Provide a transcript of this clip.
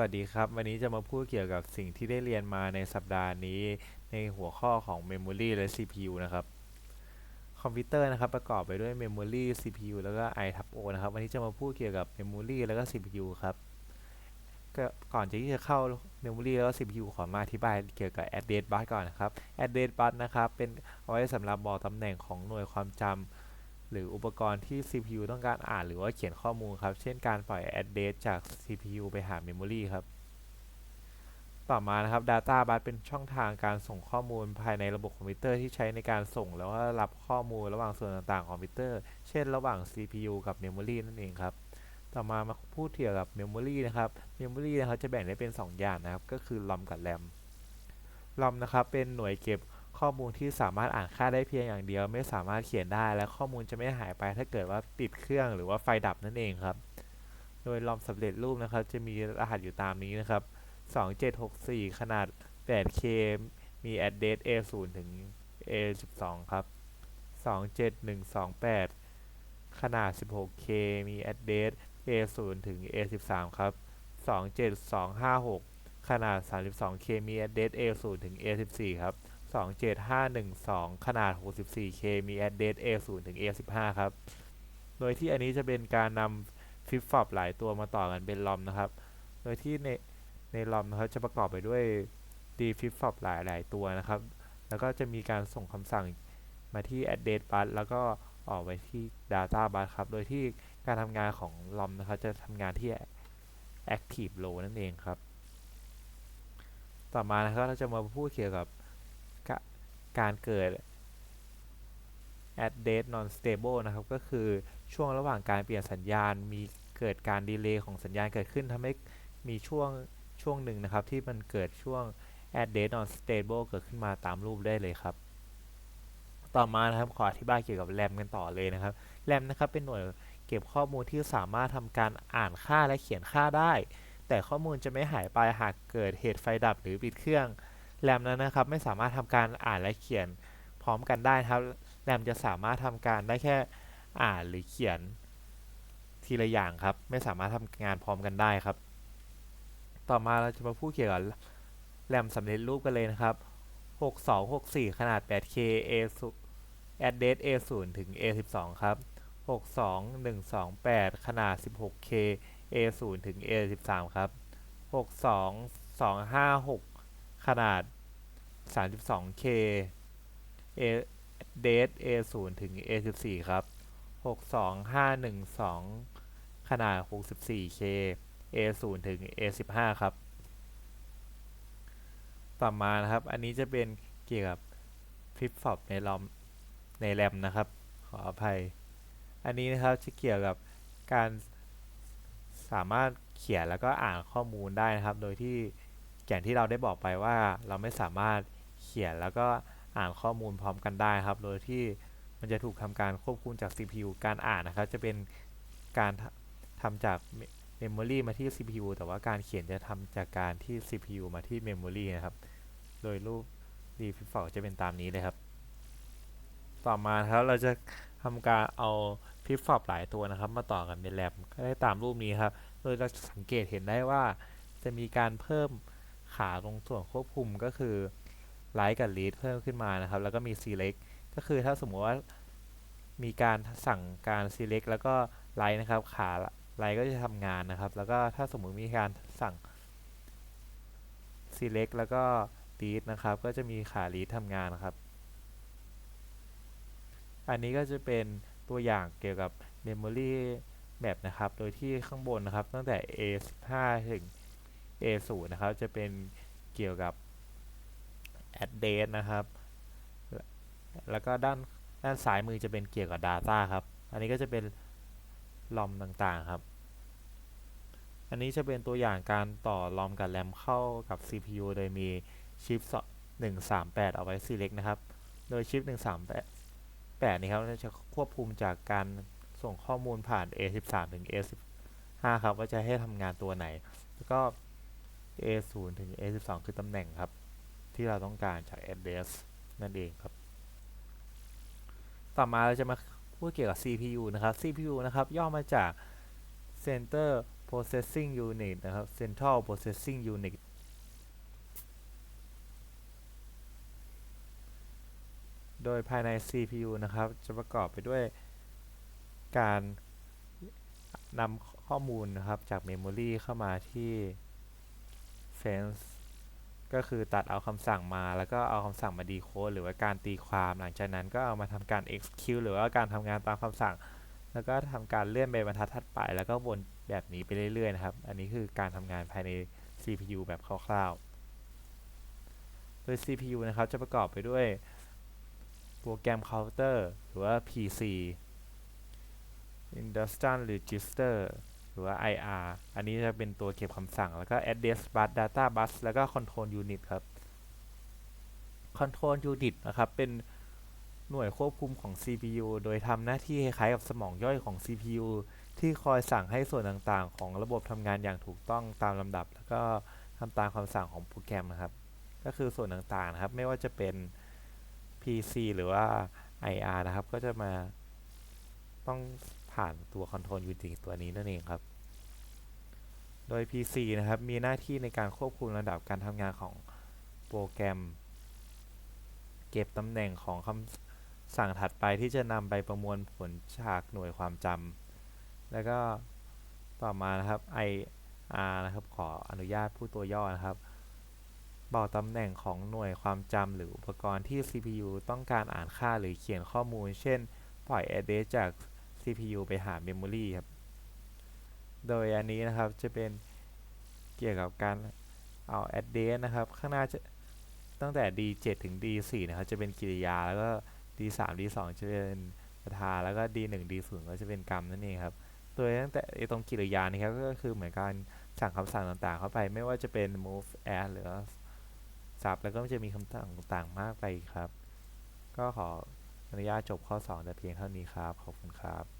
วัสดีครับ วันนี้จะมาพูดเกี่ยวกับสิ่งที่ได้เรียนมาในสัปดาห์นี้ ในหัวข้อของ Memory และ CPU นะครับ คอมพิวเตอร์นะครับประกอบไปด้วย Memory CPU แล้วก็ I ทับ O นะครับ วันนี้จะมาพูดเกี่ยวกับ Memory แล้วก็ CPU ครับก่อนที่จะเข้า Memory แล้วก็ CPU ขอมาอธิบายเกี่ยวกับ Address Bus ก่อนนะครับ Address Bus นะครับเป็นเอาไว้สำหรับบอกตำแหน่งของหน่วยความจำ หรืออุปกรณ์ที่ CPU ต้องการอ่านหรือว่าเขียนข้อมูลครับ เช่นการปล่อย address จาก CPU ไปหา memory ครับ ต่อมานะครับ Data Bus เป็นช่องทางการส่งข้อมูลภายในระบบคอมพิวเตอร์ที่ใช้ในการส่งแล้วก็รับข้อมูลระหว่างส่วนต่างๆของคอมพิวเตอร์ เช่น ระหว่าง CPU กับ Memory นั่นเองครับ ต่อมามาพูดเกี่ยวกับ Memory นะครับ Memory นะครับจะแบ่งได้เป็น 2 อย่างนะครับ ก็คือ ROM กับ RAM ROM นะครับเป็นหน่วยเก็บ ข้อมูลที่สามารถอ่านค่าได้เพียงอย่างเดียว ไม่สามารถเขียนได้ และข้อมูลจะไม่หายไปถ้าเกิดว่าปิดเครื่องหรือว่าไฟดับนั่นเองครับ โดยรอมสำเร็จรูปนะครับ จะมีรหัสอยู่ตามนี้นะครับ 2764 ขนาด 8K มี address A0 ถึง A12 ครับ 27128 ขนาด 16K มี address A0 ถึง A13 ครับ 27256 ขนาด 32K มี address A0 ถึง A14 ครับ 27512ขนาด 64K มี address A0 ถึง A15 ครับ โดยที่อันนี้จะเป็นการนำ flip flop หลายตัวมาต่อกันเป็นลอมนะครับ โดยที่ในในลอมนะครับจะประกอบไปด้วย d flip flop หลายหลายตัวนะครับ แล้วก็จะมีการส่งคำสั่งมาที่ address bus แล้วก็ออกไปที่ data bus ครับ โดยที่การทำงานของลอมนะครับจะทำงานที่ active low นั่นเองครับ ต่อมานะครับเราจะมาพูดเกี่ยวกับ การเกิด address non stable นะครับ ก็คือช่วงระหว่างการเปลี่ยนสัญญาณ มีเกิดการดีเลย์ของสัญญาณเกิดขึ้นทำให้มีช่วงช่วงหนึ่งนะครับ ที่มันเกิดช่วง address non stable เกิดขึ้นมาตามรูปได้เลยครับ ต่อมานะครับขออธิบายเกี่ยวกับ RAM กันต่อเลยนะครับ RAM นะครับเป็นหน่วยเก็บข้อมูลที่สามารถทำการอ่านค่าและเขียนค่าได้ แต่ข้อมูลจะไม่หายไปหากเกิดเหตุไฟดับหรือปิดเครื่อง แรมนั้นนะครับไม่สามารถทำการอ่านและเขียนพร้อมกันได้ครับแรมจะสามารถทำการได้แค่อ่านหรือเขียนทีละอย่างครับ ไม่สามารถทำงานพร้อมกันได้ครับ ต่อมาเราจะมาพูดเกี่ยวกับแรมสำเร็จรูปกันเลยนะครับ 6264 ขนาด 8K A address A0 ถึง A12 ครับ 62128 ขนาด 16K A0 ถึง A13 ครับ 62256 ขนาด 32K A date A0 ถึง A14 ครับ 62512 ขนาด 64K A0 ถึง A15 ครับ ต่อมานะครับ อันนี้จะเป็นเกี่ยวกับ flip flop ในรอมในแรมนะครับ ขออภัย อันนี้นะครับจะเกี่ยวกับการสามารถเขียนแล้วก็อ่านข้อมูลได้นะครับ โดยที่ อย่างที่เราได้บอกไปว่าเราไม่สามารถเขียนแล้วก็อ่านข้อมูลพร้อมกันได้ครับ โดยที่มันจะถูกทำการควบคุมจาก CPU การอ่านนะครับ จะเป็นการทำจาก Memory มาที่ CPU แต่ว่าการเขียนจะทำจากการที่ CPU มาที่ Memory นะครับ โดยรูป d f l i p f l o p จะเป็นตามนี้เลยครับ ต่อมาครับเราจะทำการเอา flip flop หลายตัวนะครับ มาต่อกันเป็นแรมก็ได้ตามรูปนี้ครับ โดยเราสังเกตเห็นได้ว่าจะมีการเพิ่ม ขาตรงส่วนควบคุมก็คือ Write กับ Read เพิ่มขึ้นมานะครับ แล้วก็มี Select ก็คือถ้าสมมติว่ามีการสั่งการ select แล้วก็ Write นะครับ ขา Write ก็จะทำงานนะครับ แล้วก็ถ้าสมมุติมีการสั่ง select แล้วก็ read นะครับ ก็จะมีขา read ทำงานนะครับ อันนี้ก็จะเป็นตัวอย่างเกี่ยวกับ memory map นะครับ โดยที่ข้างบนนะครับ ตั้งแต่ A15 ถึง A0 นะครับ จะเป็นเกี่ยวกับ address นะครับ แล้วก็ด้านด้านซ้ายมือจะเป็นเกี่ยวกับ Data ครับ อันนี้ก็จะเป็นลอมต่างๆครับ อันนี้จะเป็นตัวอย่างการต่อลอมกับแรมเข้ากับ CPU โดยมีชิป138 เอาไว้ select นะครับ โดยชิป 138นี่ครับจะควบคุมจากการส่งข้อมูลผ่าน A13 ถึง A15 ครับ ว่าจะให้ทำงานตัวไหน แล้วก็ A0 ถึง A12 คือตำแหน่งครับ ที่เราต้องการจาก address นั่นเองครับ ต่อมาเราจะมาพูดเกี่ยวกับ CPU นะครับ CPU นะครับ ย่อมาจาก Center processing unit นะครับ central processing unit โดยภายใน CPU นะครับ จะประกอบไปด้วยการนำข้อมูลนะครับจาก Memory เข้ามาที่ Fence ก็คือตัดเอาคำสั่งมา แล้วก็เอาคำสั่งมา decode หรือว่าการตีความหลังจากนั้นก็เอามาทำการ execute หรือว่าการทำงานตามคำสั่ง แล้วก็ทำการเลื่อนไปบรรทัดถัดไป แล้วก็วนแบบนี้ไปเรื่อยๆนะครับ อันนี้คือการทำงานภายใน CPU แบบคร่าวๆ โดย CPU นะครับจะประกอบไปด้วยโปรแกรม counter หรือว่า PC Industrial Register รือว่า IR อันนี้จะเป็นตัวเก็บคำสั่ง แล้วก็ address bus data bus แล้วก็ control unit ครับ control unit นะครับ เป็นหน่วยควบคุมของ CPU โดยทำหน้าที่คล้ายกับสมองย่อยของ CPU ที่คอยสั่งให้ส่วนต่างๆ ของระบบทำงานอย่างถูกต้องตามลำดับ แล้วก็ทำตามคำสั่งของโปรแกรมนะครับ ก็คือส่วนต่างๆนะครับ ไม่ว่าจะเป็น PC หรือว่า IR นะครับ ก็จะมาต้องผ่านตัว Control Unit ตัวนี้นั่นเองครับ โดย PC นะครับ มีหน้าที่ในการควบคุมระดับการทำงานของโปรแกรม เก็บตำแหน่งของคำสั่งถัดไปที่จะนำไปประมวลผลจากหน่วยความจำแล้วก็ต่อมานะครับ IR นะครับ ขออนุญาตพูดตัวย่อนะครับ บอกตำแหน่งของหน่วยความจำหรืออุปกรณ์ที่ CPU ต้องการอ่านค่าหรือเขียนข้อมูล เช่น ปล่อย address จาก CPU ไปหา memory ครับ โดยอันนี้นะครับจะเป็นเกี่ยวกับการเอา address นะครับ ข้างหน้าจะตั้งแต่ D7 ถึง D4 นะครับจะเป็นกริยาแล้วก็ D3 D2 จะเป็นประธานแล้วก็ D1 D0 ก็จะเป็นกรรมนั่นเองครับโดยตั้งแต่ตรงกริยานี้ครับก็คือเหมือนการสั่งคำสั่งต่างๆ เข้าไปไม่ว่าจะเป็น move add หรือ sub แล้วก็จะมีคำสั่งต่างๆ มากไปครับ ก็ขออนุญาตจบข้อ 2 แต่เพียงเท่านี้ครับ ขอบคุณครับ